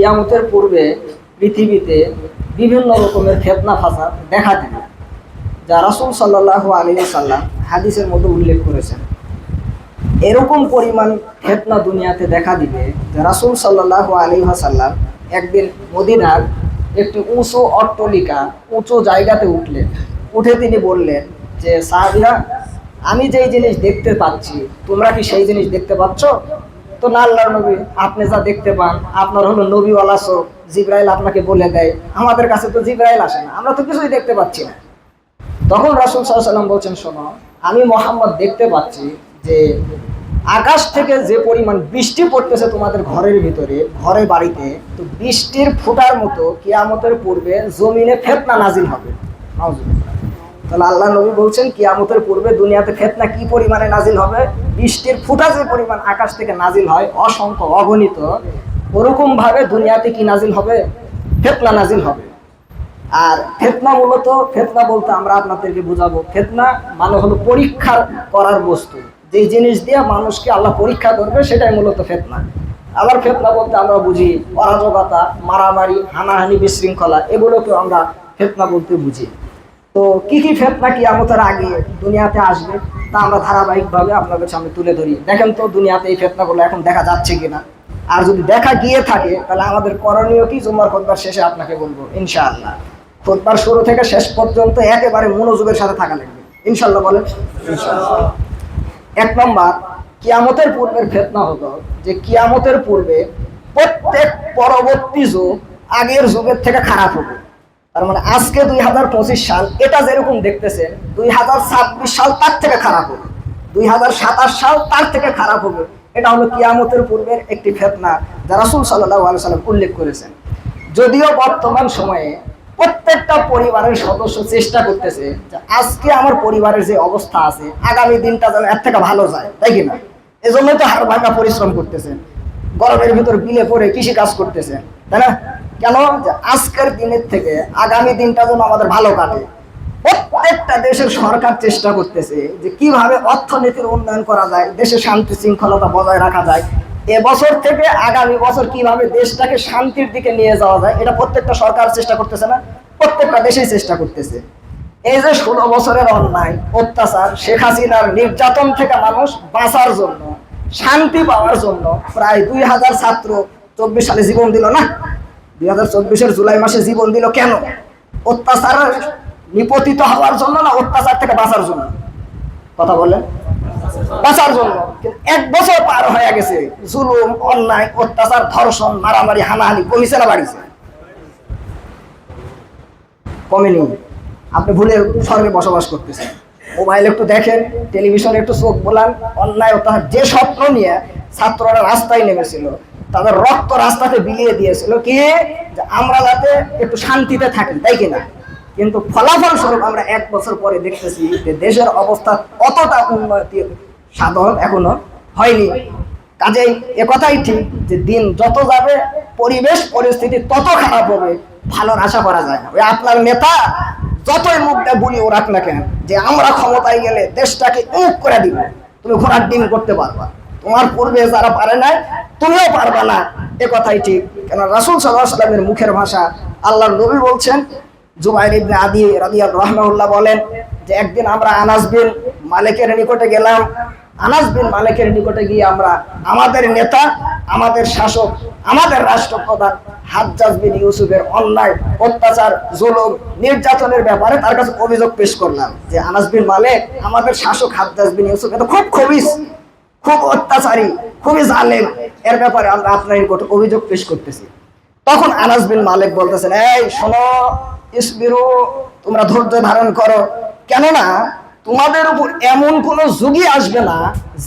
কিয়ামতের পূর্বে পৃথিবীতে বিভিন্ন রকমের ফেতনা, ফাসাদ দেখা দেবে, যা রাসুল সাল্লাহ আলী সাল্লাম হাদিসের মধ্যে উল্লেখ করেছেন। এরকম পরিমাণ ফেতনা দুনিয়াতে দেখা দিবে, যে রাসুল সাল্লাহ আলী সাল্লাম একদিন মদিনার একটি উঁচু অট্টলিকা উঁচু জায়গাতে উঠলেন। উঠে তিনি বললেন যে, সাহাবিরা, আমি যেই জিনিস দেখতে পাচ্ছি, তোমরা কি সেই জিনিস দেখতে পাচ্ছ? তো না আল্লাহর নবী, আপনি যা দেখতে পান, আপনার হলো নবীওয়ালা ওয়ালাসো জিব্রাইল আপনাকে বলে দেয়, আমাদের কাছে তো জিব্রাইল আসে না, আমরা তো কিছুই দেখতে পাচ্ছি না তখন রাসুল সাল্লাম বলছেন, শোনো, আমি মোহাম্মদ দেখতে পাচ্ছি যে আকাশ থেকে যে পরিমাণ বৃষ্টি পড়তেছে তোমাদের ঘরের ভিতরে, ঘরে বাড়িতে, তো বৃষ্টির ফোটার মতো কেয়ামতের পূর্বে জমিনে ফেতনা নাজিল হবে। তাহলে আল্লাহ নবী বলছেন, কিয়ামতের পূর্বে দুনিয়াতে ফেতনা কি পরিমাণে নাজিল হবে? বৃষ্টির ফুটা যে পরিমাণ আকাশ থেকে নাজিল হয়, অসংখ্য, অগণিত ওরকম ভাবে দুনিয়াতে কি নাজিল হবে? ফেতনা নাজিল হবে। আর ফেতনা মূলত, ফেতনা বলতে আমরা আপনাদেরকে বুঝাবো, ফেতনা মানে হলো পরীক্ষা করার বস্তু। যে জিনিস দিয়ে মানুষকে আল্লাহ পরীক্ষা করবে, সেটাই মূলত ফেতনা। আবার ফেতনা বলতে আমরা বুঝি অরাজকতা, মারামারি, হানাহানি, বিশৃঙ্খলা এগুলোকে আমরা ফেতনা বলতে বুঝি। তো কি কি ফেতনা কি আমতের আগে দুনিয়াতে আসবে, তা আমরা ধারাবাহিকভাবে আপনাদের সামনে তুলে ধরি। দেখেন তো দুনিয়াতে এই ফেতনাগুলো এখন দেখা যাচ্ছে কিনা। আর যদি দেখা গিয়ে থাকে, তাহলে আমাদের করণীয় কি? জুম্মার খোদবার শেষে আপনাকে বলব, ইনশাআল্লাহ। খোদবার শুরু থেকে শেষ পর্যন্ত একেবারে মনোযোগের সাথে থাকা লাগবে। ইনশাল্লাহ বলেন। এক নম্বর, কিয়ামতের পূর্বের ফেতনা হলো যে কিয়ামতের পূর্বে প্রত্যেক পরবর্তী যুগ আগের যুগের থেকে খারাপ হবে। তার মানে আজকে দুই হাজার পঁচিশ সাল, এটা যেরকম দেখতেছেন, দুই হাজার ছাব্বিশ সাল তার থেকে খারাপ হবে। দুই হাজার সাতাশ সাল তার থেকে খারাপ হবে। এটা হলো কিয়ামতের পূর্বের একটি ফেতনা যা রাসুল সাল্লাহ আলু সাল্লাম উল্লেখ করেছেন। যদিও বর্তমান সময়ে প্রত্যেকটা পরিবারের সদস্য চেষ্টা করতেছে যে আজকে আমার পরিবারের যে অবস্থা আছে, আগামী দিনটা যেন এর থেকে ভালো যায়, তাই কিনা এজন্যই তো হার ভাঙা পরিশ্রম করতেছেন। গরমের ভিতর বিলে পড়ে কৃষি কাজ করতেছেন, তাই না? কেন? আজকের দিনের থেকে আগামী দিনটা যেন আমাদের ভালো কাটে। প্রত্যেকটা দেশের সরকার চেষ্টা করতেছে যে কীভাবে অর্থনীতির উন্নয়ন করা যায়, দেশে শান্তি শৃঙ্খলতা বজায় রাখা যায়। এবছর থেকে আগামী বছর কীভাবে দেশটাকে শান্তির দিকে নিয়ে যাওয়া যায়, এটা প্রত্যেকটা সরকার চেষ্টা করতেছে না, প্রত্যেকটা দেশেই চেষ্টা করতেছে। এই যে ষোলো বছরের অন্যায়, অত্যাচার, শেখ হাসিনার নির্যাতন থেকে মানুষ বাঁচার জন্য, শান্তি পাওয়ার জন্য প্রায় দুই হাজার ছাত্র চব্বিশ সালে জীবন দিল না? দুই হাজার চব্বিশের জুলাই মাসে জীবন দিল কেন? অত্যাচার নিপতিত হওয়ার জন্য না অত্যাচার থেকে বাঁচার জন্য? কথা বলেন বাঁচার জন্য। এক বছর পার হয়ে গেছে। জুলুম, অন্যায়, অত্যাচার, ধর্ষণ, মারামারি, হানাহানি কমিছে না বাড়িছে? কমেনি। আপনি ভুলে স্বর্গে বসবাস করতেছেন। মোবাইল একটু দেখেন, টেলিভিশনে একটু চোখ বোলান। অন্যায়, অত্যাচার, যে স্বপ্ন নিয়ে ছাত্ররা রাস্তায় নেমেছিল তাদের রক্ত রাস্তাতে বিলিয়ে দিয়েছিল কি? আমরা যাতে একটু শান্তিতে থাকি, তাই কিনা? কিন্তু ফলাফল স্বরূপ আমরা এক বছর পরে দেখতেছি যে দেশের অবস্থা অতটা উন্নতি সাধন এখনও হয়নি। কাজেই কথাই ঠিক যে দিন যত যাবে, পরিবেশ পরিস্থিতি তত খারাপ হবে, ভালোর আশা করা যায় না। ওই আপনার নেতা যতই মুখটা বুলিয়ে রাখ না কেন, যে আমরা ক্ষমতায় গেলে দেশটাকে উক করে দিব, তুমি ঘোড়ার ডিম করতে পারবা। তোমার পূর্বে যারা পারে নাই, তুমিও পারবা না। এ কথাই ঠিক। কেন রাসুল সাল্লাহ সাল্লামের মুখের ভাষা আল্লাহ নবী বলছেন, জুবাইর ইবনে আদি রাদিয়াল রাহমাহুল্লাহ বলেন যে, একদিন আমরা আনাস বিন মালিকের নিকটে গেলাম। আনাস বিন মালিকের নিকটে গিয়ে আমরা আমাদের নেতা, আমাদের শাসক, আমাদের রাষ্ট্রপ্রধান হাজ্জাজ বিন ইউসুফের অন্যায়, অত্যাচার, জুলুম, নির্যাতনের ব্যাপারে তার কাছে অভিযোগ পেশ করলাম যে, আনাস বিন মালিক, আমাদের শাসক হাজ্জাজ বিন ইউসুফ, এটা খুব খবিস। খুব অত্যাচারী, খুবই জালেম। এর ব্যাপারে আমরা আপনার নিকট অভিযোগ পেশ করতেছি। তখন আনাস বিন মালিক বলতেছেন, এই, শোনো, ইসবিরু, তোমরা ধৈর্য ধারণ করো। কেননা, তোমাদের উপর এমন কোন যুগই আসবে না,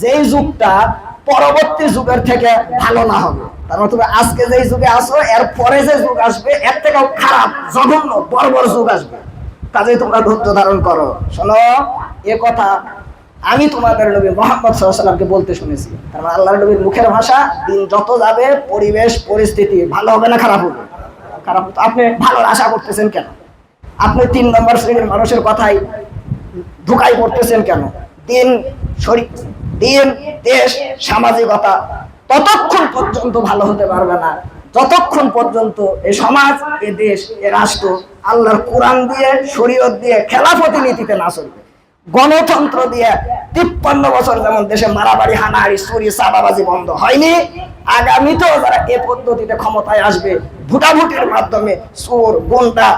যেই যুগটা পরবর্তী যুগের থেকে ভালো না হবে। তার মানে তুমি আজকে যেই যুগে আসো এর পরে যে যুগ আসবে, এর থেকেও খারাপ, জঘন্য, বর্বর যুগ আসবে। কাজেই তোমরা ধৈর্য ধারণ করো। শোনো, এ কথা আমি তোমাদের নবী মোহাম্মদ সাল্লামকে বলতে শুনেছি। কারণ আল্লাহ নবীর মুখের ভাষা, দিন যত যাবে, পরিবেশ, পরিস্থিতি ভালো হবে না খারাপ হবে? খারাপ। আপনি ভালো আশা করতেছেন কেন? আপনি তিন নম্বর শ্রেণির মানুষের কথাই ধোকাই করতেছেন কেন? দিন, শরীর, দিন, দেশ, সামাজিকতা ততক্ষণ পর্যন্ত ভালো হতে পারবে না। যতক্ষণ পর্যন্ত এ সমাজ, এ দেশ, এ রাষ্ট্র আল্লাহর কোরআন দিয়ে, শরীয়ত দিয়ে খেলাফতি নীতিতে না চলবে। গণতন্ত্র দিয়ে তিপ্পান্ন বছর যেমন দেশে মারামারি, হানাহারি, চুরি, চাঁদাবাজি বন্ধ হয়নি, আগামীতেও যারা এ পদ্ধতিতে ক্ষমতায় আসবে, ভোটাভুটির মাধ্যমে চোর, গুন্ডা,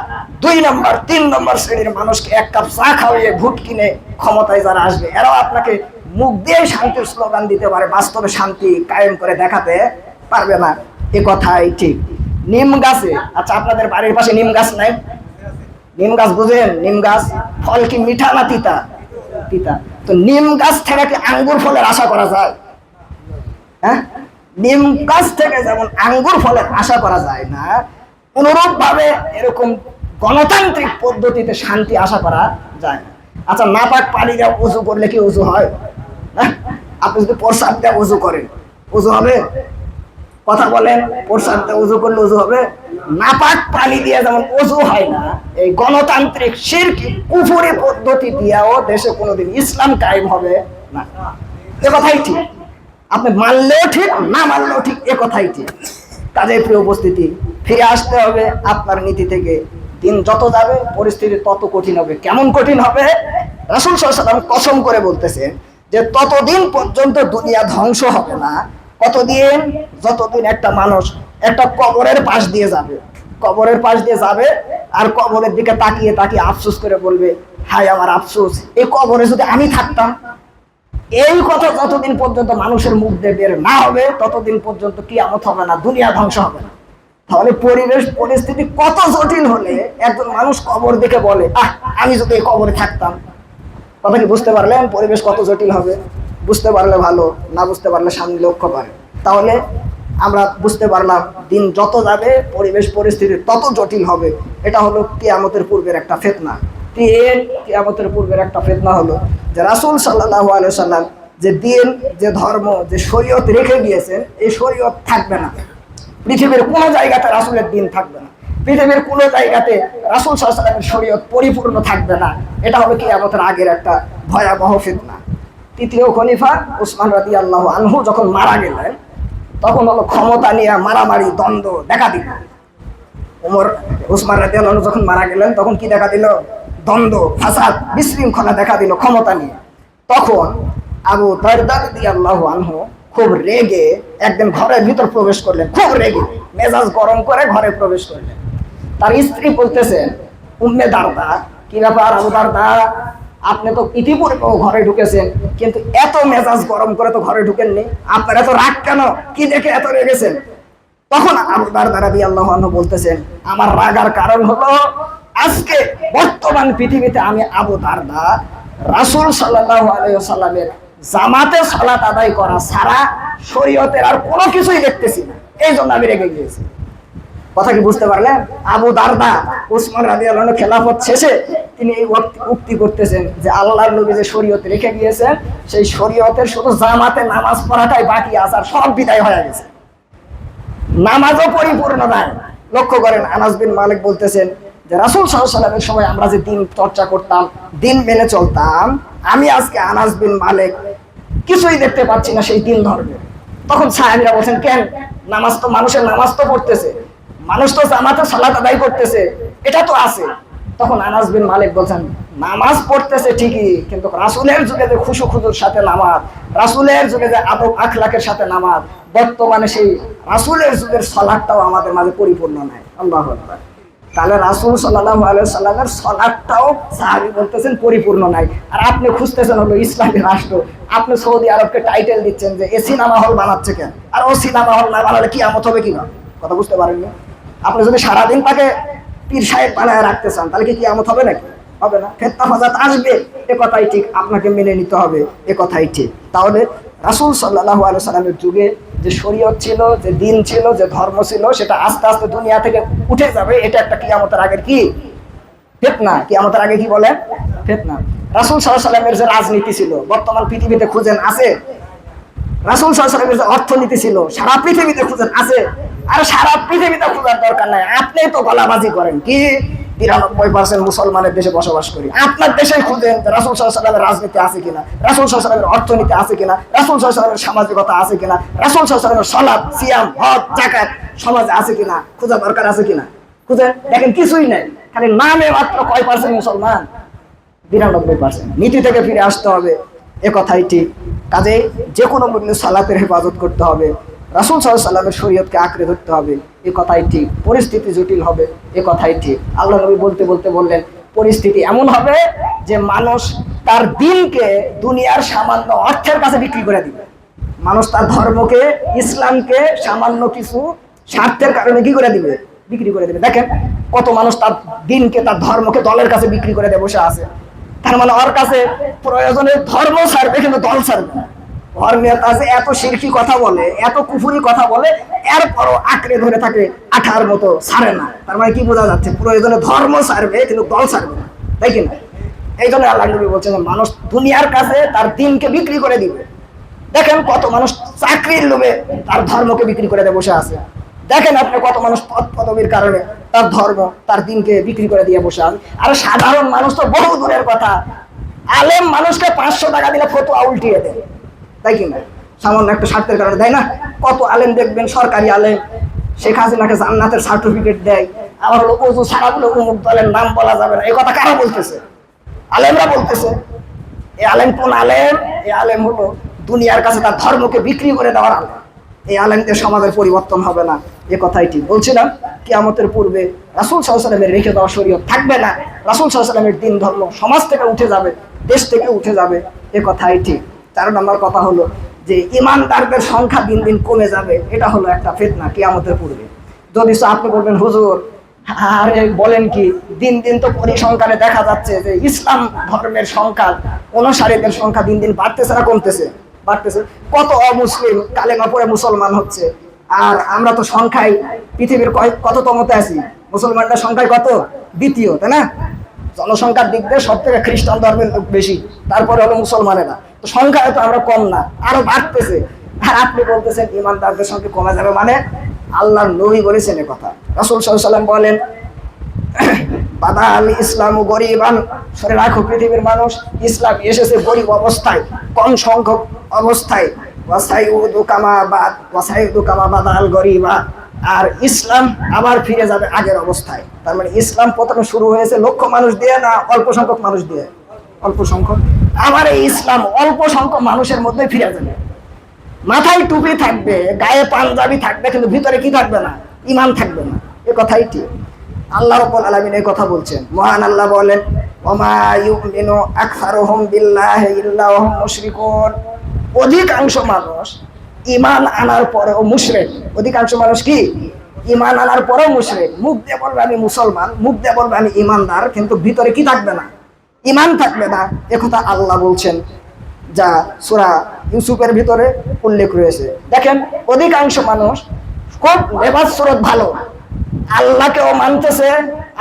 দুই নম্বর, তিন নম্বর শ্রেণির মানুষকে এক কাপ চা খাওয়িয়ে ভোট কিনে ক্ষমতায় যারা আসবে, এরাও আপনাকে মুখ দিয়ে শান্তির স্লোগান দিতে পারে, বাস্তবে শান্তি কায়েম করে দেখাতে পারবে না। এ কথাই ঠিক। নিম গাছে আচ্ছা আপনাদের বাড়ির পাশে নিম গাছ নাই? নিম গাছ বুঝেন, নিম গাছ ফল কি মিঠা না তিতা? তিতা তো নিম গাছ থেকে কি আঙ্গুর ফলের আশা করা যায়। হ্যাঁ? নিম গাছ থেকে যেমন আঙ্গুর ফলের আশা করা যায় না অনুরূপ ভাবে এরকম গণতান্ত্রিক পদ্ধতিতে শান্তি আশা করা যায় না। আচ্ছা নাপাক পানি দিয়ে উজু করলে কি উজু হয়? হ্যাঁ? আপনি যদি প্রসাদ দিয়ে উজু করেন, উজু হবে? কথা বলেন প্রসাদ দিয়ে উজু করলে উজু হবে। নাপাক পানি দিয়ে যেমন উজু হয় না, এই গণতান্ত্রিক শিরকি, কুফুরি পদ্ধতি দিয়েও দেশে কোনোদিন ইসলাম কায়েম হবে না। এ কথাই ঠিক। আপনি মানলেও ঠিক, না মানলেও ঠিক, এ কথাই ঠিক। কাজে প্রিয় উপস্থিতি, ফিরে আসতে হবে আপনার নীতি থেকে। দিন যত যাবে, পরিস্থিতি তত কঠিন হবে। কেমন কঠিন হবে? রাসুল সাল্লাম কসম করে বলতেছেন যে, ততদিন পর্যন্ত দুনিয়া ধ্বংস হবে না। কতদিন? যতদিন একটা মানুষ একটা কবরের পাশ দিয়ে যাবে। কবরের পাশ দিয়ে যাবে আর কবরের দিকে তাকিয়ে তাকিয়ে আফসোস করে বলবে, হায় আমার আফসোস এই কবরে যদি আমি থাকতাম, এই কথা যতদিন পর্যন্ত মানুষের মুখ দিয়ে বের না হবে, ততদিন পর্যন্ত কিয়ামত হবে না, দুনিয়া ধ্বংস হবে না। তাহলে পরিবেশ, পরিস্থিতি কত জটিল হলে একজন মানুষ কবর দেখে বলে, আহ, আমি যদি এই কবরে থাকতাম, কথা কি বুঝতে পারলেন? পরিবেশ কত জটিল হবে? বুঝতে পারলে ভালো, না বুঝতে পারলে সামনে লক্ষ্য করে। তাহলে আমরা বুঝতে পারলাম, দিন যত যাবে, পরিবেশ, পরিস্থিতি তত জটিল হবে। এটা হলো কিয়ামতের পূর্বের একটা ফেতনা। তিন কিয়ামতের পূর্বের একটা ফেতনা হলো যে রাসূল সাল্লাল্লাহু আলাইহি সাল্লাম যে দিন, যে ধর্ম, যে শরীয়ত রেখে গিয়েছেন এই শরীয়ত থাকবে না। পৃথিবীর কোনো জায়গাতে রাসুলের দিন থাকবে না। পৃথিবীর কোনো জায়গাতে রাসূল সাল্লামের শরীয়ত পরিপূর্ণ থাকবে না। এটা হলো কিয়ামতের আগের একটা ভয়াবহ ফিতনা। তৃতীয় খলিফা উসমান রাদি আল্লাহ আনহু যখন মারা গেলেন, তখন হলো ক্ষমতা নিয়ে মারামারি, দ্বন্দ্ব দেখা দিল। উমর উসমান রাদি আল্লাহ যখন মারা গেলেন, তখন কি দেখা দিল? দ্বন্দ্ব, ফাসাদ, বিশৃঙ্খলা দেখা দিল ক্ষমতা নিয়ে। তখন আবু দারদা রাদি আল্লাহ আনহু খুব রেগে একদিন ঘরের ভিতর প্রবেশ করলেন, খুব রেগে, মেজাজ গরম করে ঘরে প্রবেশ করলেন। তার স্ত্রী বলতেছেন উম্মে দারদা, কি ব্যাপার আবু দারদা? আপনি তো ইতিপূর্বেও ঘরে ঢুকেছেন, কিন্তু এত মেজাজ গরম করে তো ঘরে ঢুকেননি। আপনার এত রাগ কেন? কি দেখে এত রেগেছেন? তখন আবু দারদা রাদি আল্লাহ বলতেছেন, আমার রাগার কারণ হলো আজকে বর্তমান পৃথিবীতে আমি আবু দারদা রাসূল সাল্লাল্লাহু আলাইহি সাল্লামের জামাতে সালাত আদায় করা ছাড়া শরীয়তের আর কোনো কিছুই দেখতেছি না। এই জন্য আমি রেগে গিয়েছি। কথা কি বুঝতে পারলেন আবু দারদা উসমান রাজি আল্লাহ খেলাফত শেষে তিনি এই উক্তি- করতেছেন যে আল্লাহর নবী যে শরীয়ত রেখে গিয়েছেন সেই শরীয়তের শুধু জামাতে নামাজ পড়াটাই বাকি আছে আর সব বিদায় হয়ে গেছে। নামাজও পরিপূর্ণ নাই। লক্ষ্য করেন, আনাস বিন মালিক বলতেছেন যে রাসূল সাল্লামের সময় আমরা যে দিন চর্চা করতাম, দিন মেনে চলতাম, আমি আজকে আনাস বিন মালিক কিছুই দেখতে পাচ্ছি না সেই দিন ধর্মে। তখন সাহেবরা বলছেন, কেন? নামাজ তো মানুষের নামাজ তো পড়তেছে। মানুষ তো জামাতে সালাত আদায় করতেছে, এটা তো আছে। তখন আনাস বিন মালিক বলছেন, নামাজ পড়তেছে ঠিকই, কিন্তু রাসূলের যুগে যে খুশু খুজুর সাথে নামাজ, রাসূলের যুগে যে আদব আখলাকের সাথে নামাজ, বর্তমানে সেই রাসূলের যুগের সালাদটাও আমাদের মাঝে পরিপূর্ণ নাই। আল্লাহু তাহলে রাসূল আলাইহি সাল্লামের সালাদটাও সাহাবী বলতেছেন পরিপূর্ণ নাই। আর আপনি খুঁজতেছেন হলো ইসলামী রাষ্ট্র। আপনি সৌদি আরবকে টাইটেল দিচ্ছেন যে এ সিনেমা হল বানাচ্ছে কেন? আর ও সিনেমা হল না বানালে কি আমত হবে কিনা কথা বুঝতে পারেননি? আপনি যদি সারাদিন তাকে পীর সাহেব বানায় রাখতে চান, তাহলে কি কিয়ামত হবে নাকি? হবে না। ফেতনা ফাজাত আসবে, এ কথাই ঠিক, আপনাকে মেনে নিতে হবে, এ কথাই ঠিক। তাহলে রাসূল সাল্লাল্লাহু আলাইহি সাল্লামের যুগে যে শরীয়ত ছিল, যে দিন ছিল, যে ধর্ম ছিল, সেটা আস্তে আস্তে দুনিয়া থেকে উঠে যাবে, এটা একটা কিয়ামতের আগের কি? ফেতনা। কিয়ামতের আগে কি বলে? ফেতনা। রাসুল আলাইহি সাল্লামের যে রাজনীতি ছিল, বর্তমান পৃথিবীতে খুঁজেন আছে? রাসুল সাল্লামের অর্থনীতি ছিল, সারা পৃথিবীতে খুঁজেন আছে, আর সারা পৃথিবীতে খোঁজার দরকার নাই। আপনি তো গলাবাজি করেন কি? বিরানব্বই পার্সেন্ট মুসলমানের দেশে বসবাস করি। আপনার দেশে খুঁজেন রাসুল সাল্লামের রাজনীতি আছে কিনা, রাসুল সাল্লামের অর্থনীতি আছে কিনা, রাসুল সাল্লামের সামাজিকতা আছে কিনা, রাসুল সাল্লামের সলাপ সিয়াম, হজ জাকাত সমাজে আছে কিনা খোঁজা দরকার আছে কিনা? খুঁজেন, দেখেন কিছুই নাই। খালি নামে মাত্র কয় পার্সেন্ট মুসলমান? বিরানব্বই পার্সেন্ট নীতি থেকে ফিরে আসতে হবে। এ কথাই ঠিক কাজে যে কোনো মূল্যে সালাতের হেফাজত করতে হবে। রাসুল সাল্লাহ সাল্লামের শরীয়তকে আঁকড়ে ধরতে হবে। এ কথাই ঠিক পরিস্থিতি জটিল হবে। এ কথাই ঠিক আল্লাহ নবী বলতে বলতে বললেন, পরিস্থিতি এমন হবে যে মানুষ তার দিনকে দুনিয়ার সামান্য অর্থের কাছে বিক্রি করে দিবে। মানুষ তার ধর্মকে, ইসলামকে সামান্য কিছু স্বার্থের কারণে কি করে দিবে? বিক্রি করে দিবে। দেখেন, কত মানুষ তার দিনকে, তার ধর্মকে দলের কাছে বিক্রি করে দিয়ে বসে আছে। তার মানে ওর কাছে প্রয়োজনে ধর্ম ছাড়বে, কিন্তু দল ছাড়বে না। ধর্মের কাছে এত শিরকি কথা বলে, এত কুফুরি কথা বলে, এরপরও আঁকড়ে ধরে থাকে আঠার মতো, ছাড়ে না। তার মানে কি বোঝা যাচ্ছে? প্রয়োজনে ধর্ম ছাড়বে, কিন্তু দল ছাড়বে না। তাই কিনা এই জন্য আল্লাহ নবী যে, মানুষ দুনিয়ার কাছে তার দিনকে বিক্রি করে দিবে। দেখেন কত মানুষ চাকরির লোভে তার ধর্মকে বিক্রি করে দিয়ে বসে আছে। দেখেন আপনি কত মানুষ পদ পদবীর কারণে তার ধর্ম, তার দিনকে বিক্রি করে দিয়ে বসে আছে আর সাধারণ মানুষ তো বহু দূরের কথা। আলেম মানুষকে পাঁচশো টাকা দিলে ফটোয়া উল্টিয়ে দেয়। তাই কিনা সামান্য একটা স্বার্থের কারণে দেয় না? কত আলেম দেখবেন, সরকারি আলেম, শেখ হাসিনাকে জান্নাতের সার্টিফিকেট দেয়। আবার হলো অজু বলে অমুক দলের নাম বলা যাবে না। এই কথা কারা বলতেছে? আলেমরা বলতেছে এই আলেম কোন আলেম? এই আলেম হলো দুনিয়ার কাছে তার ধর্মকে বিক্রি করে দেওয়ার আলেম। এই আলেমদের সমাজের পরিবর্তন হবে না। এ কথাই ঠিক। বলছিলাম, কিয়ামতের পূর্বে রাসুল সাল্লামের রেখে দেওয়া শরীয়ত থাকবে না। রাসুল সাল্লামের দিন ধর্ম সমাজ থেকে উঠে যাবে, দেশ থেকে উঠে যাবে। এ কথাই ঠিক। চার নম্বর কথা হলো যে, ইমানদারদের সংখ্যা দিন দিন কমে যাবে, এটা হলো একটা ফেতনা কিয়ামতের পূর্বে। যদি আপনি বলবেন, হুজুর, আরে বলেন কি, দিন দিন তো পরিসংখ্যানে দেখা যাচ্ছে যে ইসলাম ধর্মের সংখ্যা, অনুসারীদের সংখ্যা দিন দিন বাড়তেছে না কমতেছে। বাড়তেছে। কত অমুসলিম কালেমা পড়ে মুসলমান হচ্ছে। আর আমরা তো সংখ্যায় পৃথিবীর কয়- কততমতে আছি? মুসলমানদের সংখ্যায় কত? দ্বিতীয়, তাই না? জনসংখ্যার দিক দিয়ে সব থেকে খ্রিস্টান ধর্মের লোক বেশি। তারপরে হলো মুসলমানেরা। তো সংখ্যায় তো আমরা কম না, আরও বাড়তেছে। আর আপনি বলতেছেন, ইমানদারদের সঙ্গে কমে যাবে মানে? আল্লাহ নবী বলেছেন কথা। রাসুল সাল্লাম বলেন বাদাল ইসলাম গরিবান। সরে রাখো পৃথিবীর মানুষ, ইসলাম এসেছে গরিব অবস্থায়, কম সংখ্যক অবস্থায়। গরিবা। আর ইসলাম আবার ফিরে যাবে আগের অবস্থায়। তার মানে ইসলাম প্রথমে শুরু হয়েছে লক্ষ মানুষ দিয়ে না অল্প সংখ্যক মানুষ দিয়ে? অল্প সংখ্যক। আবার এই ইসলাম অল্প সংখ্যক মানুষের মধ্যে ফিরে যাবে। মাথায় টুপি থাকবে, গায়ে পাঞ্জাবি থাকবে, কিন্তু ভিতরে কি থাকবে না? ইমান থাকবে না। এ কথাই ঠিক। আল্লাহ রব্বুল আলামিন এই কথা বলছেন। মহান আল্লাহ বলেন, ওমা ইউমিনু আকসারুহুম বিল্লাহি ইল্লা হুম মুশরিকুন। অধিকাংশ মানুষ ইমান আনার পরেও মুশরিক। অধিকাংশ মানুষ কি? ইমান আনার পরেও মুশরিক। মুখ দিয়ে বলবে আমি মুসলমান, মুখ দিয়ে বলবে আমি ইমানদার কিন্তু ভিতরে কি থাকবে না? ইমান থাকবে না একথা আল্লাহ বলছেন, যা সুরা ইউসুফের ভিতরে উল্লেখ রয়েছে। দেখেন, অধিকাংশ মানুষ খুব লেবাস সুরত ভালো। আল্লাহকেও মানতেছে,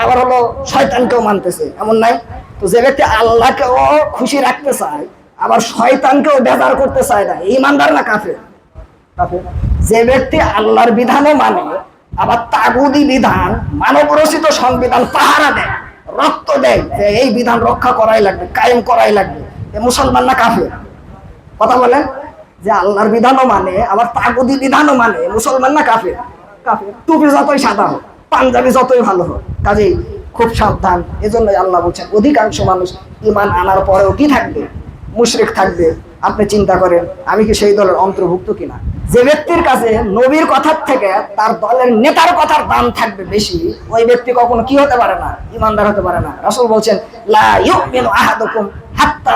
আবার হলো শয়তানকেও মানতেছে। এমন নাই? তো যে ব্যক্তি আল্লাহকেও খুশি রাখতে চায়, আবার শয়তানকেও বেজার করতে চায় না, ইমানদার না কাফের। যে ব্যক্তি আল্লাহর বিধানও মানে আবার তাগুদি বিধান মানব রচিত সংবিধান পাহারা দেয়, রক্ত দেয়, যে এই বিধান রক্ষা করাই লাগবে, কায়েম করাই লাগবে। এ মুসলমান না কাফের? কথা বলেন? যে আল্লাহর বিধানও মানে আবার তাগুদি বিধানও মানে মুসলমান না কাফের? টুপি যতই সাদা হোক, পাঞ্জাবি যতই ভালো হোক, কাজেই খুব সাবধান। এজন্যই আল্লাহ বলছেন, অধিকাংশ মানুষ ইমান আনার পরেও কি থাকবে? মুশরিক থাকবে। আপনি চিন্তা করেন, আমি কি সেই দলের অন্তর্ভুক্ত কিনা? যে ব্যক্তির কাছে নবীর কথার থেকে তার দলের নেতার কথার দাম থাকবে বেশি, ওই ব্যক্তি কখনো কি হতে পারে না? ইমানদার হতে পারে না। রাসূল বলছেন, লা ইউমিনু আহাদুকুম হাত্তা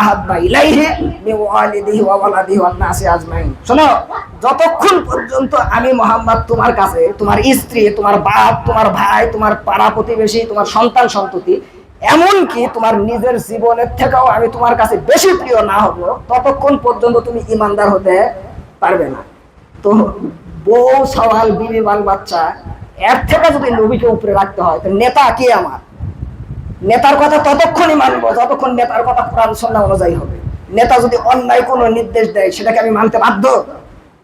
আহাব্বা ইলাইহি মিন ওয়ালিদিহি ওয়া ওয়ালাদিহি নাসি আজমাইন। শোনো, যতক্ষণ পর্যন্ত আমি মোহাম্মদ তোমার কাছে, তোমার স্ত্রী, তোমার বাপ, তোমার ভাই, তোমার পাড়া প্রতিবেশী, তোমার সন্তান সন্ততি তোমার নিজের জীবনের থেকেও আমি তোমার কাছে বেশি প্রিয় না হব, ততক্ষণ পর্যন্ত তুমি ইমানদার হতে পারবে না। তো বউ সওয়াল, বিবি, বাল বাচ্চা, এর থেকে যদি নবীকে উপরে রাখতে হয়, তো নেতা কে আমার? নেতার কথা ততক্ষণই মানবো, যতক্ষণ নেতার কথা কোরআন সন্না অনুযায়ী হবে। নেতা যদি অন্যায় কোনো নির্দেশ দেয়, সেটাকে আমি মানতে বাধ্য।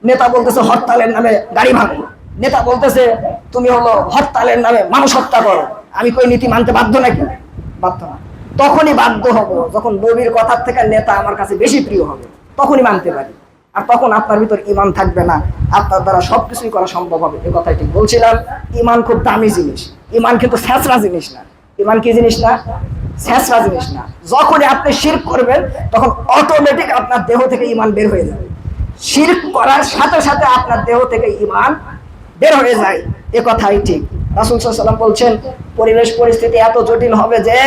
নেতা বলতেছে, হরতালের নামে গাড়ি ভাঙো। নেতা বলতেছে, তুমি হলো হরতালের নামে মানুষ হত্যা করো। আমি কই, নীতি মানতে বাধ্য নাকি? বাধ্য না। তখনই বাধ্য হব, যখন নবীর কথার থেকে নেতা আমার কাছে বেশি প্রিয় হবে, তখনই মানতে পারি। আর তখন আপনার ভিতর ইমান থাকবে না। আপনার দ্বারা সবকিছুই করা সম্ভব হবে। এ ঠিক বলছিলাম। ইমান খুব দামি জিনিস। ইমান কিন্তু স্যাঁচরা জিনিস না। ইমান কি জিনিস না? স্যাঁচরা জিনিস না। যখনই আপনি শির করবেন, তখন অটোমেটিক আপনার দেহ থেকে ইমান বের হয়ে যাবে। শির করার সাথে সাথে আপনার দেহ থেকে ইমান বের হয়ে যায়। এ কথাই ঠিক। রাসুল সাল্লাম বলছেন, পরিবেশ পরিস্থিতি এত জটিল হবে যে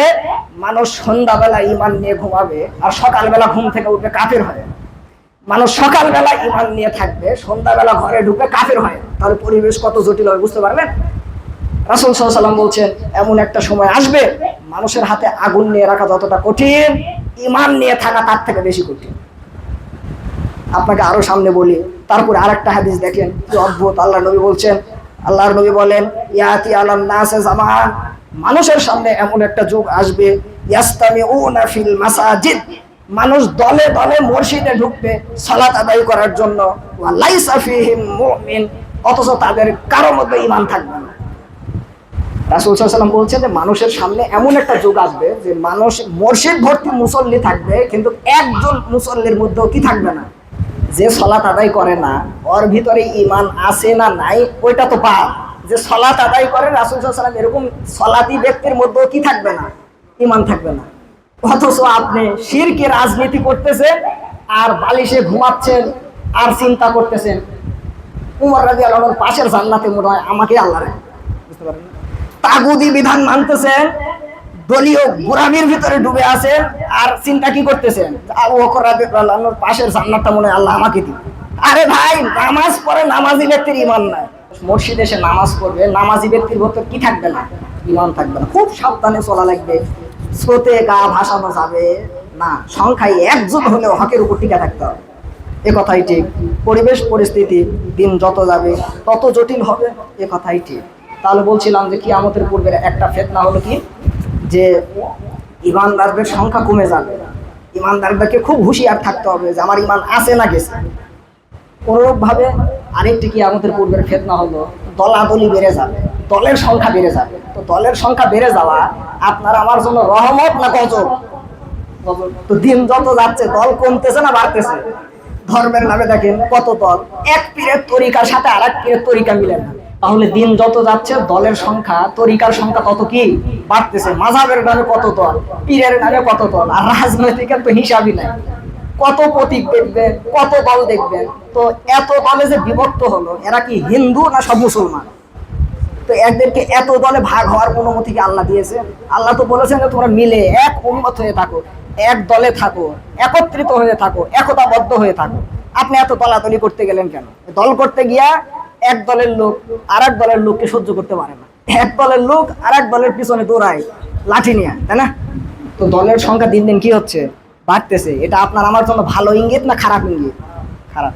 মানুষ সন্ধ্যাবেলা ইমান নিয়ে ঘুমাবে আর সকালবেলা ঘুম থেকে উঠবে কাফের হয়। মানুষ সকালবেলা ইমান নিয়ে থাকবে, সন্ধ্যাবেলা ঘরে ঢুকে কাফের হয়। তাহলে পরিবেশ কত জটিল হবে, বুঝতে পারবেন রাসুল সাল্লাম বলছেন এমন একটা সময় আসবে, মানুষের হাতে আগুন নিয়ে রাখা যতটা কঠিন ইমান নিয়ে থাকা তার থেকে বেশি কঠিন। আপনাকে আরও সামনে বলি, তারপরে আরেকটা হাদিস দেখেন, কি অদ্ভুত আল্লাহ নবী বলছেন, আল্লাহর নবী বলেন, ইয়াতি আলান নাসে জামান মানুষের সামনে এমন একটা যুগ আসবে, ইয়াস্তামিউনা ফিল মাসাজিদ মানুষ দলে দলে মসজিদে ঢুকবে সালাত আদায় করার জন্য, ওয়া লাইসা ফিহিম মুমিন অথচ তাদের কারও মধ্যে ঈমান থাকবে না। রাসুল সাল্লাম বলছেন যে মানুষের সামনে এমন একটা যুগ আসবে যে মানুষ মসজিদ ভর্তি মুসল্লি থাকবে, কিন্তু একজন মুসল্লির মধ্যেও কি থাকবে না? যে সলাত আদায় করে না, ওর ভিতরে ইমান আছে না নাই, ওইটা তো পাপ। যে সলাত আদায় করে, রাসুল সাল্লাম এরকম সলাতি ব্যক্তির মধ্যেও কি থাকবে না? ইমান থাকবে না। অথচ আপনি শিরকে রাজনীতি করতেছেন, আর বালিশে ঘুমাচ্ছেন, আর চিন্তা করতেছেন। উমর রাজি আল্লাহর পাশের জান্নাতে মনে হয় আমাকে আল্লাহ। বুঝতে পারেন? তাগুদি বিধান মানতেছেন দলীয় গোরামির ভিতরে ডুবে আছেন আর চিন্তা কি করতেছেন পাশের জান্নাতটা মনে আল্লাহ আমাকে দিবে। আরে ভাই, নামাজ পড়ে নামাজি ব্যক্তির ইমান নাই। মসজিদে এসে নামাজ পড়বে, নামাজি ব্যক্তির ভেতর কি থাকবে না? ইমান থাকবে না। খুব সাবধানে চলা লাগবে। স্রোতে গা ভাসানো যাবে না। সংখ্যায় একজন হলেও হকের উপর টিকা থাকতে হবে। এ কথাই ঠিক। পরিবেশ, পরিস্থিতি, দিন যত যাবে, তত জটিল হবে, এ কথাই ঠিক। তাহলে বলছিলাম যে কি আমাদের পূর্বের একটা ফেতনা হলো কি? যে ইমানদারদের সংখ্যা কমে যাবে। ইমানদারদেরকে খুব হুঁশিয়ার থাকতে হবে যে আমার ইমান আছে না গেছে। অনুরূপভাবে আরেকটি কি আমাদের পূর্বের ফেতনা হলো দলাদলি বেড়ে যাবে, দলের সংখ্যা বেড়ে যাবে। তো দলের সংখ্যা বেড়ে যাওয়া আপনার আমার জন্য রহমত না গজব। তো দিন যত যাচ্ছে, দল কমতেছে না বাড়তেছে? ধর্মের নামে দেখেন কত দল, এক পীরের তরিকার সাথে আর এক পীরের তরিকা মিলে না। তাহলে দিন যত যাচ্ছে, দলের সংখ্যা, তরিকার সংখ্যা কত কি? বাড়তেছে। মাঝাবের নামে কত দল? পীরের নামে কত দল? আর রাজনৈতিকের তো হিসাবই নাই। কত প্রতীক দেখবেন, কত দল দেখবেন? তো এত দলে যে বিভক্ত হলো, এরা কি হিন্দু না সব মুসলমান? তো এদেরকে এত দলে ভাগ হওয়ার অনুমতি কি আল্লাহ দিয়েছে? আল্লাহ তো বলেছেন যে তোমরা মিলে এক উন্মত হয়ে থাকো, এক দলে থাকো, একত্রিত হয়ে থাকো, একতাবদ্ধ হয়ে থাকো। আপনি এত দলাদলি করতে গেলেন কেন? দল করতে গিয়া এক দলের লোক আর এক দলের লোককে সহ্য করতে পারে না। এক দলের লোক আর এক দলের পিছনে দৌড়ায় লাঠি নিয়ে, তাই না? তো দলের সংখ্যা দিন দিন কি হচ্ছে? বাড়তেছে। এটা আপনার আমার জন্য ভালো ইঙ্গিত না খারাপ ইঙ্গিত? খারাপ।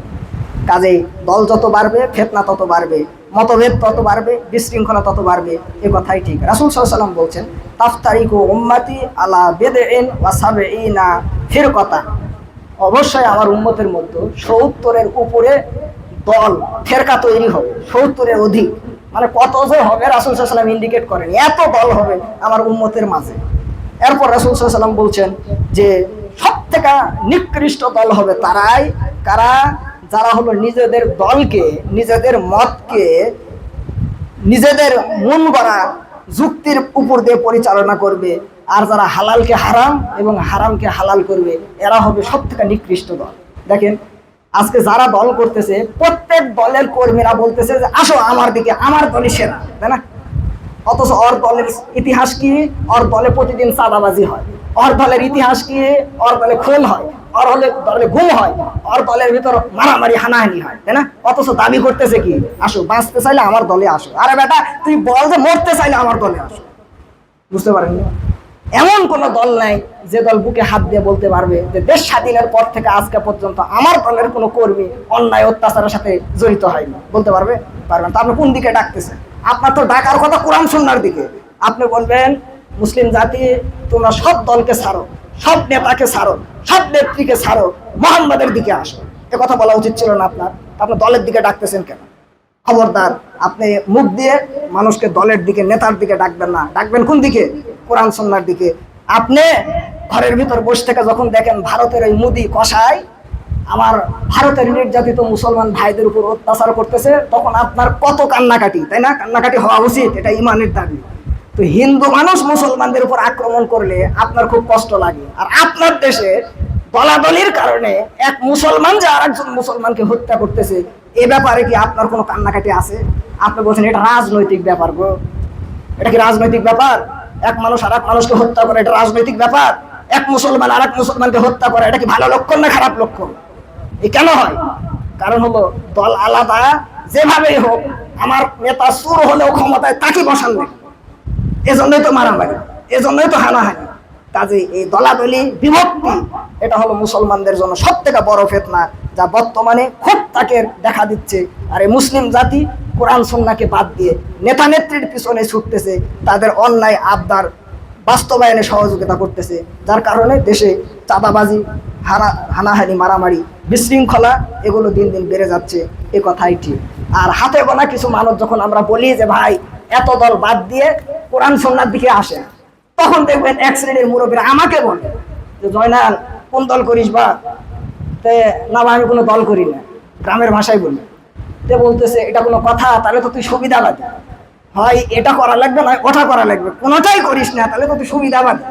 কাজেই দল যত বাড়বে, ফেতনা তত বাড়বে, মতভেদ তত বাড়বে, বিশৃঙ্খলা তত বাড়বে, এ কথাই ঠিক। রাসুল সাল্লাম বলছেন, তাফতারিকু উম্মাতি আলা বেদে এন ওয়াসাবে ইনা ফের কথা অবশ্যই আমার উম্মতের মধ্যে সত্তরের উপরে দল, ফেরকা তৈরি হবে, সত্তরের অধিক। মানে কত যে হবে রাসুল সাল্লাম ইন্ডিকেট করেন, এত দল হবে আমার উন্মতের মাঝে। এরপর রাসুল সাল্লাম বলছেন যে সব থেকে নিকৃষ্ট দল হবে তারাই, কারা? যারা হলো নিজেদের দলকে, নিজেদের মতকে, নিজেদের মন গড়া যুক্তির উপর দিয়ে পরিচালনা করবে। আর যারা হালালকে হারাম এবং হারামকে হালাল করবে, এরা হবে সব থেকে নিকৃষ্ট দল। দেখেন আজকে যারা দল করতেছে, প্রত্যেক দলের কর্মীরা বলতেছে যে, আসো আমার দিকে, আমার দলই সেরা তাই না? অথচ অর দলের ইতিহাস কি? অর দলে প্রতিদিন চাঁদাবাজি হয়। অর দলের ইতিহাস কি? অর দলে খুন হয়। অর হলে, দলে ঘুম হয়। অর দলের ভিতর মারামারি, হানাহানি হয়, তাই না? অথচ দাবি করতেছে কি? আসো, বাঁচতে চাইলে আমার দলে আসো। আরে বেটা, তুই বল যে, মরতে চাইলে আমার দলে আসো। বুঝতে পারেন এমন কোন দল নাই যে দল বুকে হাত দিয়ে বলতে পারবে যে দেশ স্বাধীনের পর থেকে আজকে পর্যন্ত আমার দলের কোনো কর্মী অন্যায়, অত্যাচারের সাথে জড়িত হয়নি। বলতে পারবে? পারবেন তো আপনি কোন দিকে ডাকতেছেন? আপনার তো ডাকার কথা কোরআন সুন্নার দিকে। আপনি বলবেন, মুসলিম জাতি, তোমরা সব দলকে ছাড়ো, সব নেতাকে ছাড়ো, সব নেত্রীকে ছাড়ো, মোহাম্মদের দিকে আসো। এ কথা বলা উচিত ছিল না আপনার। আপনি দলের দিকে ডাকতেছেন কেন? খবরদার, আপনি মুখ দিয়ে মানুষকে দলের দিকে, নেতার দিকে ডাকবেন না। ডাকবেন কোন দিকে? কোরআন সন্ন্যার দিকে। আপনি ঘরের ভিতর বসে থেকে যখন দেখেন ভারতের ওই মুদি কষায় আমার ভারতের নির্যাতিত মুসলমান ভাইদের উপর অত্যাচার করতেছে, তখন আপনার কত কান্নাকাটি, তাই না? কান্নাকাটি হওয়া উচিত, এটা ইমানের দাবি। তো হিন্দু মানুষ মুসলমানদের উপর আক্রমণ করলে আপনার খুব কষ্ট লাগে। আর আপনার দেশে দলাদলির কারণে এক মুসলমান যে আর একজন মুসলমানকে হত্যা করতেছে, এ ব্যাপারে কি আপনার কোনো কান্নাকাটি আছে? আপনি বলছেন, এটা রাজনৈতিক ব্যাপার গো। এটা কি রাজনৈতিক ব্যাপার? এক মানুষ আর এক মানুষকে হত্যা করে, এটা রাজনৈতিক ব্যাপার। এক মুসলমান আর এক মুসলমানকে হত্যা করে, এটা কি ভালো লক্ষণ না খারাপ লক্ষণ? এ কেন হয়? কারণ হলো, দল আলাদা, যেভাবেই হোক, আমার নেতা সুর হলেও ক্ষমতায় তাকে বসান নেই। এজন্যই তো মারামারি, এজন্যই তো হানাহানি। কাজে এই দলাদলি, বিভক্তি, এটা হলো মুসলমানদের জন্য সব থেকে বড় ফেতনা, যা বর্তমানে খুব তাকে দেখা দিচ্ছে। আর এই মুসলিম জাতি কোরআন সন্নাকে বাদ দিয়ে নেতা নেত্রীর পিছনে ছুটতেছে, তাদের অন্যায়, আবদার বাস্তবায়নে সহযোগিতা করতেছে, যার কারণে দেশে চাঁদাবাজি হানা হানাহানি, মারামারি, বিশৃঙ্খলা এগুলো দিন দিন বেড়ে যাচ্ছে, এ কথাই ঠিক। আর হাতে গোনা কিছু মানুষ, যখন আমরা বলি যে, ভাই, এত দল বাদ দিয়ে কোরআন সন্ন্যার দিকে আসে তখন দেখবেন এক শ্রেণির মুরব্বীরা আমাকে বলে যে, জয়নাল, কোন দল করিস বা? তে, না আমি কোনো দল করি না। গ্রামের ভাষায় বলি তে বলতেছে, এটা কোনো কথা, তাহলে তো তুই সুবিধাবাদী। হয় এটা করা লাগবে না, ওটা করা লাগবে। কোনোটাই করিস না, তাহলে তো তুই সুবিধাবাদী।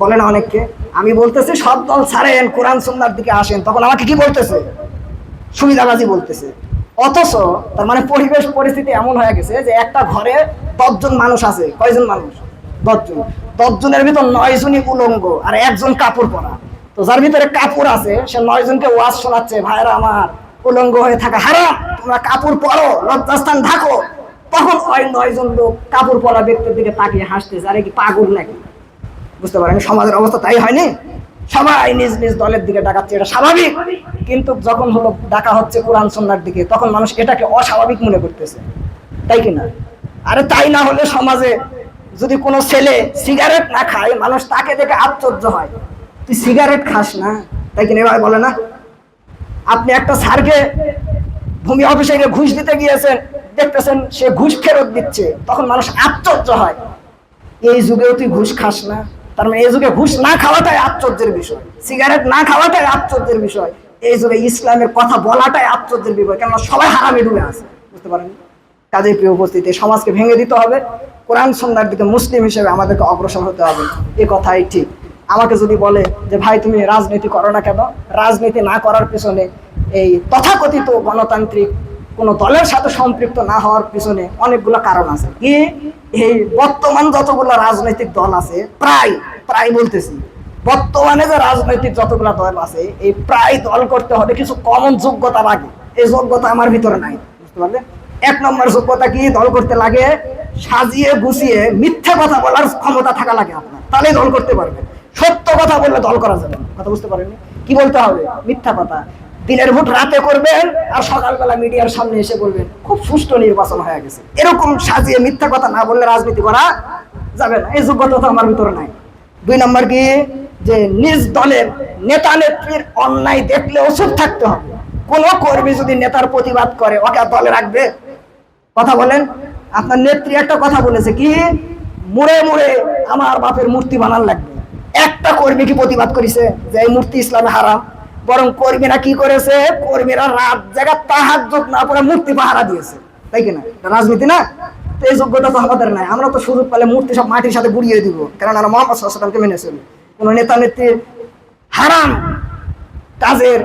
বলে না অনেককে। আমি বলতেছি, সব দল ছাড়েন, কোরআন, সুন্নার দিকে আসেন। তখন আমাকে কি বলতেছে? সুবিধাবাজি বলতেছে। অথচ তার মানে পরিবেশ, পরিস্থিতি এমন হয়ে গেছে যে, একটা ঘরে দশজন মানুষ আছে, কয়জন মানুষ? দশজন। দশজনের ভিতর উলঙ্গ আর একজন কাপড় পরা। তো যার ভিতরে কাপড় আছে, সে ওয়াজ শোনাচ্ছে ভাইরা আমার উলঙ্গ হয়ে থাকা হারাম, তোমরা কাপড় পরো, লজ্জাস্থান ঢাকো তখন ওই লোক কাপড় পরা ব্যক্তির দিকে তাকিয়ে আরে কি পাগল নাকি? বুঝতে পারেন, সমাজের অবস্থা তাই হয়নি? সবাই নিজ নিজ দলের দিকে ডাকাচ্ছে, এটা স্বাভাবিক। কিন্তু যখন হলো ডাকা হচ্ছে কোরআন সন্ন্যার দিকে, তখন মানুষ এটাকে অস্বাভাবিক মনে করতেছে। তাই কিনা আরে তাই না হলে সমাজে যদি কোনো ছেলে সিগারেট না খায়, মানুষ তাকে দেখে আশ্চর্য হয়। তুই সিগারেট খাস না? তাই কিনা এভাবে বলে না? আপনি একটা স্যারকে ভূমি অফিসে গিয়ে ঘুষ দিতে গিয়েছেন, দেখতেছেন সে ঘুষ ফেরত দিচ্ছে, তখন মানুষ আশ্চর্য হয়। এই যুগেও তুই ঘুষ খাস না? তার মানে এই যুগে ঘুষ না খাওয়াটাই আশ্চর্যের বিষয়। সিগারেট না খাওয়াটাই আশ্চর্যের বিষয়। এই যুগে ইসলামের কথা বলাটাই আশ্চর্যের বিষয়, কেননা সবাই হারামে ডুবে আছে। বুঝতে পারেন কাজে প্রিয় উপস্থিতি, সমাজকে ভেঙে দিতে হবে। কোরআন সন্ন্যার দিকে মুসলিম হিসেবে আমাদেরকে অগ্রসর হতে হবে। এ কথাই ঠিক। আমাকে যদি বলে যে, ভাই, তুমি রাজনীতি করো না কেন? রাজনীতি না করার পিছনে এই তথাকথিত গণতান্ত্রিক কোন দলের সাথে সম্পৃক্ত না হওয়ার পিছনে অনেকগুলো কারণ আছে। কি? এই বর্তমান যতগুলো রাজনৈতিক দল আছে, প্রায় প্রায় বলতেছি। বর্তমানে যে রাজনৈতিক যতগুলো দল আছে, এই প্রায় দল করতে হবে কিছু কমন যোগ্যতা লাগে এই যোগ্যতা আমার ভিতরে নাই। বুঝতে পারলে? এক নম্বর যোগ্যতা কি? দল করতে লাগে, সাজিয়ে গুছিয়ে মিথ্যা কথা বলার ক্ষমতা থাকা লাগে আপনার। তাহলে দল করতে পারবেন সত্য কথা বললে দল করা যাবে কথা বুঝতে পারেননি? কি বলতে হবে? মিথ্যা কথা। দিনের ভোট রাতে করবেন আর সকালবেলা মিডিয়ার সামনে এসে বলবেন, খুব সুষ্ঠু নির্বাচন হয়ে গেছে। এরকম সাজিয়ে মিথ্যা কথা না বললে রাজনীতি করা যাবে না। এই যোগ্যতা তো আমার ভিতরে নাই। দুই নম্বর কি? যে নিজ দলের নেতা নেত্রীর অন্যায় দেখলে চুপ থাকতে হবে। কোন কর্মী যদি নেতার প্রতিবাদ করে, ওকে দলে রাখবে? কথা বলেন? আপনার নেত্রী একটা কথা বলেছে, কি? মুড়ে মুড়ে আমার বাপের মূর্তি বানান লাগবে। একটা কর্মী কি প্রতিবাদ করেছে যে এই মূর্তি ইসলামে হারাম? বরং কর্মীরা কি করেছে? কর্মীরা রাত জায়গা তাহার না পরে মূর্তি পাহারা দিয়েছে। তাই কিনা রাজনীতি না? তো এই যোগ্যতা তো আমাদের নাই। আমরা তো সুযোগ পেলে মূর্তি সব মাটির সাথে গুড়িয়ে দিব। কারণ আমরা মোহাম্মদ মেনে চলি। কোন নেতা নেত্রীর হারাম। কাজের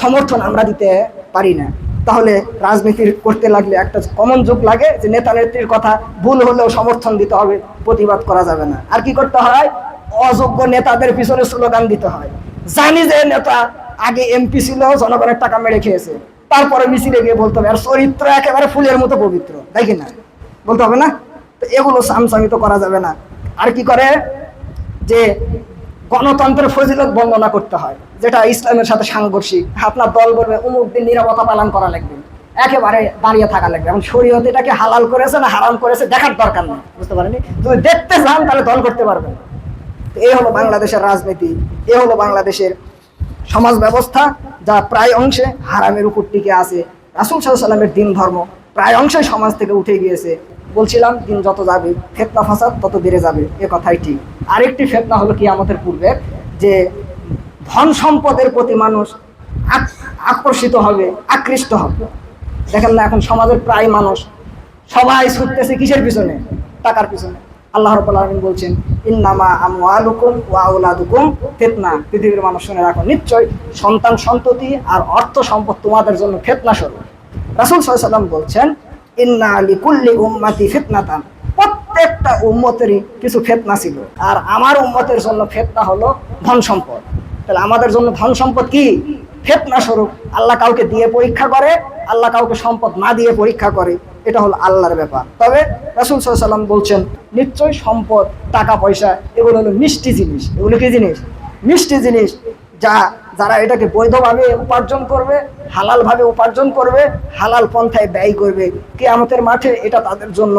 সমর্থন আমরা দিতে পারি না। তাহলে রাজনীতি করতে লাগলে একটা কমন যুগ লাগে যে নেতা নেত্রীর কথা ভুল হলেও সমর্থন দিতে হবে, প্রতিবাদ করা যাবে না। আর কি করতে হয়? অযোগ্য নেতাদের পিছনে স্লোগান দিতে হয়। জানি যে নেতা আগে এমপি ছিল, জনগণের টাকা মেরে খেয়েছে। তারপরে মিছিলে গিয়ে বলতে হবে, আর চরিত্র একেবারে ফুলের মতো পবিত্র দেখি না? বলতে হবে না? তো এগুলো সামসামি তো করা যাবে না। আর কি করে? যে গণতন্ত্রের ফজিলত বর্ণনা করতে হয়। যেটা ইসলামের সাথে সাংঘর্ষিক। আপনার দল বলবে অমুক দিন নিরাপত্তা পালন করা লাগবে। একেবারে দাঁড়িয়ে থাকা লাগবে। এখন শরীয়ত এটাকে হালাল করেছে না হারাম করেছে দেখার দরকার নেই। বুঝতে পারেনি যদি দেখতে চান, তাহলে দল করতে পারবেন। এই হলো বাংলাদেশের রাজনীতি। এ হলো বাংলাদেশের সমাজ ব্যবস্থা, যা প্রায় অংশে হারামের উপর টিকে আছে। রাসুল সাল্লামের দিন ধর্ম প্রায় অংশে সমাজ থেকে উঠে গিয়েছে। বলছিলাম, দিন যত যাবে, ফেতনা ফাসাদ তত বেড়ে যাবে। এ কথাই ঠিক। আরেকটি ফেতনা হলো কি আমাদের পূর্বে, যে ধন সম্পদের প্রতি মানুষ আক- আকর্ষিত হবে, আকৃষ্ট হবে। দেখেন না, এখন সমাজের প্রায় মানুষ সবাই ছুটতেছে কিসের পিছনে? টাকার পিছনে। আল্লাহ আলামিন বলছেন, ইন্নামা আমওয়ালুকুম ওয়া আওলাদুকুম ফিতনা। পৃথিবীর মানুষ শুনে রাখো, নিশ্চয় সন্তান সন্ততি আর অর্থ সম্পদ তোমাদের জন্য ফিতনা স্বরূপ। রাসুল ওয়াসাল্লাম বলছেন, ইন্না লিকুল্লি উম্মাতি ফিতনাতান। প্রত্যেকটা উম্মতেরই কিছু ফেতনা ছিল। আর আমার উম্মতের জন্য ফেতনা হলো ধন সম্পদ। তাহলে আমাদের জন্য ধন সম্পদ কি? ফেতনা স্বরূপ। আল্লাহ কাউকে দিয়ে পরীক্ষা করে, আল্লাহ কাউকে সম্পদ না দিয়ে পরীক্ষা করে। এটা হলো আল্লাহর ব্যাপার। তবে রাসুল সাল্লাম বলছেন নিশ্চয় সম্পদ, টাকা, পয়সা, এগুলো হলো মিষ্টি জিনিস। এগুলো কি জিনিস? মিষ্টি জিনিস যা, যারা এটাকে বৈধভাবে উপার্জন করবে, হালালভাবে উপার্জন করবে, হালাল পন্থায় ব্যয় করবে। কে আমাদের মাঠে এটা তাদের জন্য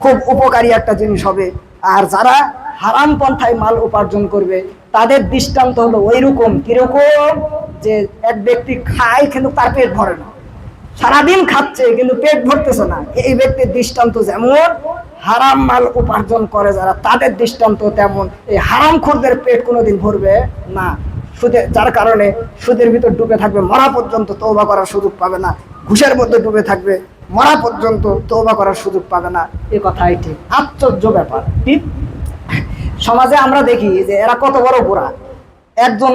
খুব উপকারী একটা জিনিস হবে। আর যারা হারাম পন্থায় মাল উপার্জন করবে, তাদের দৃষ্টান্ত হলো ওই রকম কীরকম যে এক ব্যক্তি খায় কিন্তু তার পেট ভরে না। সারাদিন খাচ্ছে কিন্তু পেট ভরতেছে না। এই ব্যক্তির দৃষ্টান্ত যেমন হারাম মাল উপার্জন করে যারা, তাদের দৃষ্টান্ত তেমন। এই হারাম খুরদের পেট কোনোদিন ভরবে না। সুদে যার কারণে সুদের ভিতর ডুবে থাকবে, মরা পর্যন্ত তৌবা করার সুযোগ পাবে না। ঘুষের মধ্যে ডুবে থাকবে। মরা পর্যন্ত তৌবা করার সুযোগ পাবে না, এ কথাই ঠিক। আশ্চর্য ব্যাপার। ঠিক? সমাজে আমরা দেখি যে এরা কত বড় গোড়া। একজন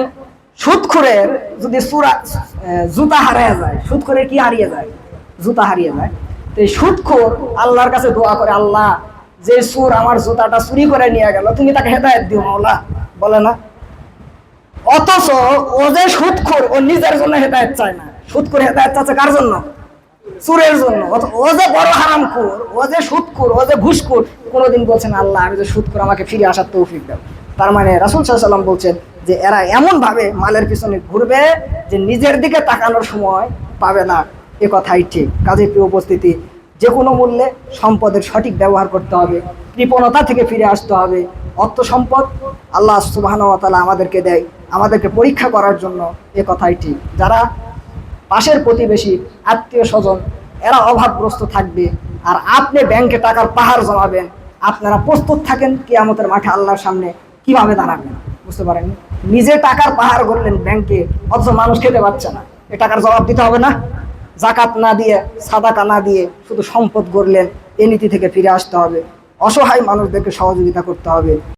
সুদখোরের যদি সুরা জুতা হারিয়ে যায় সুদখোরের কি হারিয়ে যায়? জুতা হারিয়ে যায়। তো এই সুদখোর আল্লাহর কাছে দোয়া করে, আল্লাহ, যে সুর আমার জুতাটা চুরি করে নিয়ে গেল, তুমি তাকে হেদায়ত দিও মাওলা। বলে না। অথচ ও যে সুদখোর ও নিজের জন্য হেদায়ত চায় না। সুদখোর হেদায়ত চাচ্ছে কার জন্য? চুরের জন্য। ও যে বড় হারাম হারামখোর, ও যে সুদখোর ও যে ঘুষখোর, কোনোদিন বলছেন আল্লাহ, আমি যে সুদখোর আমাকে ফিরে আসার তৌফিক দাও। তার মানে রাসুল সাল্লাম বলছেন যে, এরা এমন ভাবে মালের পিছনে ঘুরবে যে, নিজের দিকে তাকানোর সময় পাবে না। এ কথাই ঠিক। কাজে প্রিয় উপস্থিতি, যে কোনো মূল্যে সম্পদের সঠিক ব্যবহার করতে হবে, কৃপণতা থেকে ফিরে আসতে হবে। অর্থ সম্পদ আল্লাহ সুবাহ আমাদেরকে দেয়, আমাদেরকে পরীক্ষা করার জন্য। এ কথাই ঠিক। যারা পাশের প্রতিবেশী, আত্মীয় স্বজন, এরা অভাবগ্রস্ত থাকবে। আর আপনি ব্যাংকে টাকার পাহাড় জমাবেন। আপনারা প্রস্তুত থাকেন কিয়ামতের মাঠে আল্লাহর সামনে কীভাবে দাঁড়াবেন। বুঝতে পারেন? নিজে টাকার পাহাড় গড়লেন ব্যাংকে, অথচ মানুষ খেতে পাচ্ছে না। এ টাকার জবাব দিতে হবে না? জাকাত না দিয়ে, সাদাকা না দিয়ে শুধু সম্পদ গড়লেন, এ নীতি থেকে ফিরে আসতে হবে। অসহায় মানুষদেরকে সহযোগিতা করতে হবে।